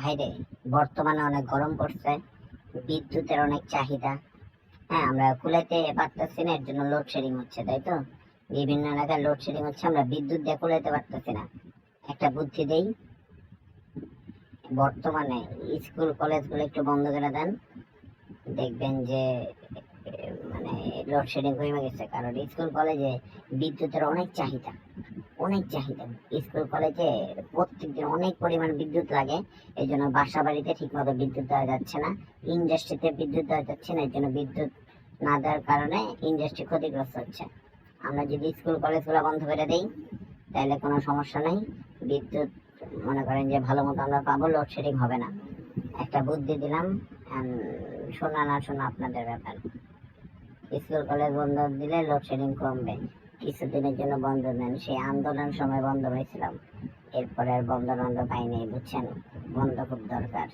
ভাইরে, বর্তমানে অনেক গরম পড়ছে, বিদ্যুতের অনেক চাহিদা। হ্যাঁ আমরা কুলাইতে পারতেছি না, এর জন্য লোডশেডিং হচ্ছে, তাই তো? বিভিন্ন এলাকায় লোডশেডিং হচ্ছে, আমরা বিদ্যুৎ দিয়ে কুলাইতে পারতেছি না। একটা বুদ্ধি দেই, বর্তমানে স্কুল, কলেজগুলো একটু বন্ধ করে দেন। দেখবেন যে মানে লোডশেডিং কমে গেছে, কারণ স্কুল, কলেজে বিদ্যুতের অনেক চাহিদা। অনেক চাহিদা। স্কুল, কলেজে প্রত্যেকদিন অনেক পরিমাণ বিদ্যুৎ লাগে এই জন্য বাসা বাড়িতে ঠিক মতো বিদ্যুৎ দেওয়া যাচ্ছে না। ইন্ডাস্ট্রিতে বিদ্যুৎ দেওয়া যাচ্ছে না এই জন্য বিদ্যুৎ না দেওয়ার কারণে ইন্ডাস্ট্রি ক্ষতিগ্রস্ত হচ্ছে। আমরা যদি স্কুল, কলেজগুলো বন্ধ করে দেই, তাহলে কোনো সমস্যা নেই। বিদ্যুৎ, মনে করেন যে ভালো মতো আমরা পাবো লোডশেডিং হবে না। একটা বুদ্ধি দিলাম শোনা না শোনা আপনাদের ব্যাপার। স্কুল, কলেজ বন্ধ দিলে লোডশেডিং কমবে। কিছুদিনের জন্য বন্ধ দেন সেই আন্দোলন সময় বন্ধ হয়েছিলাম। এরপরে আর বন্ধ বন্ধ পাইনি বুঝছেন? বন্ধ খুব দরকার।